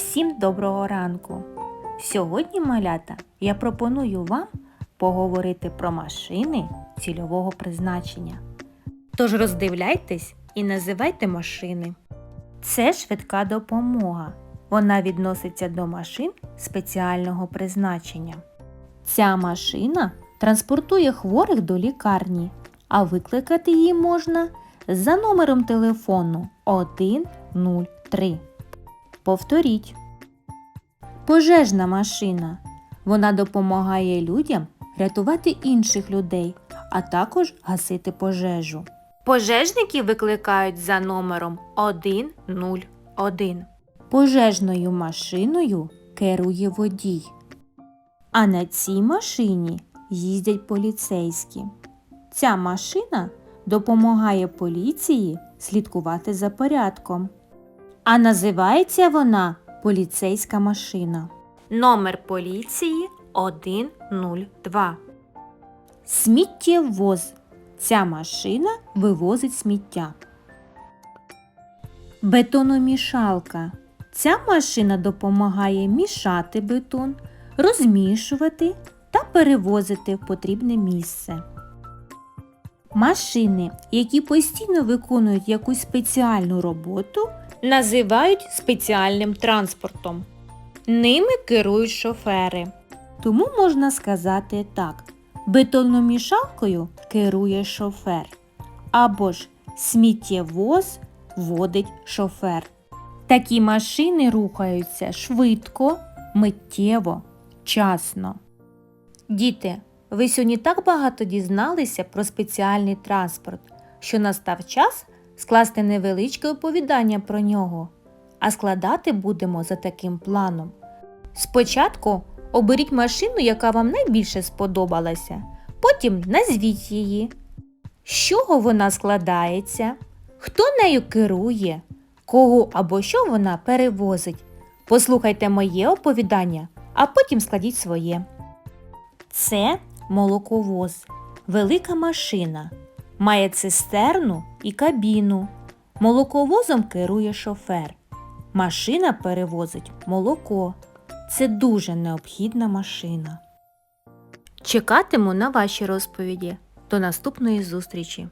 Всім доброго ранку! Сьогодні, малята, я пропоную вам поговорити про машини цільового призначення. Тож роздивляйтесь і називайте машини. Це швидка допомога. Вона відноситься до машин спеціального призначення. Ця машина транспортує хворих до лікарні, а викликати її можна за номером телефону 103. Повторіть. Пожежна машина. Вона допомагає людям рятувати інших людей, а також гасити пожежу. Пожежники викликають за номером 101. Пожежною машиною керує водій. А на цій машині їздять поліцейські. Ця машина допомагає поліції слідкувати за порядком. А називається вона поліцейська машина. Номер поліції 102. Сміттєвоз. Ця машина вивозить сміття. Бетономішалка. Ця машина допомагає мішати бетон, розмішувати та перевозити в потрібне місце. Машини, які постійно виконують якусь спеціальну роботу, називають спеціальним транспортом. Ними керують шофери. Тому можна сказати так: бетономішалкою керує шофер, або ж сміттєвоз водить шофер. Такі машини рухаються швидко, миттєво, часно. Діти, ви сьогодні так багато дізналися про спеціальний транспорт, що настав час скласти невеличке оповідання про нього, а складати будемо за таким планом. Спочатку оберіть машину, яка вам найбільше сподобалася, потім назвіть її. З чого вона складається, хто нею керує, кого або що вона перевозить. Послухайте моє оповідання, а потім складіть своє. Це молоковоз, велика машина. Має цистерну і кабіну. Молоковозом керує шофер. Машина перевозить молоко. Це дуже необхідна машина. Чекатиму на ваші розповіді. До наступної зустрічі!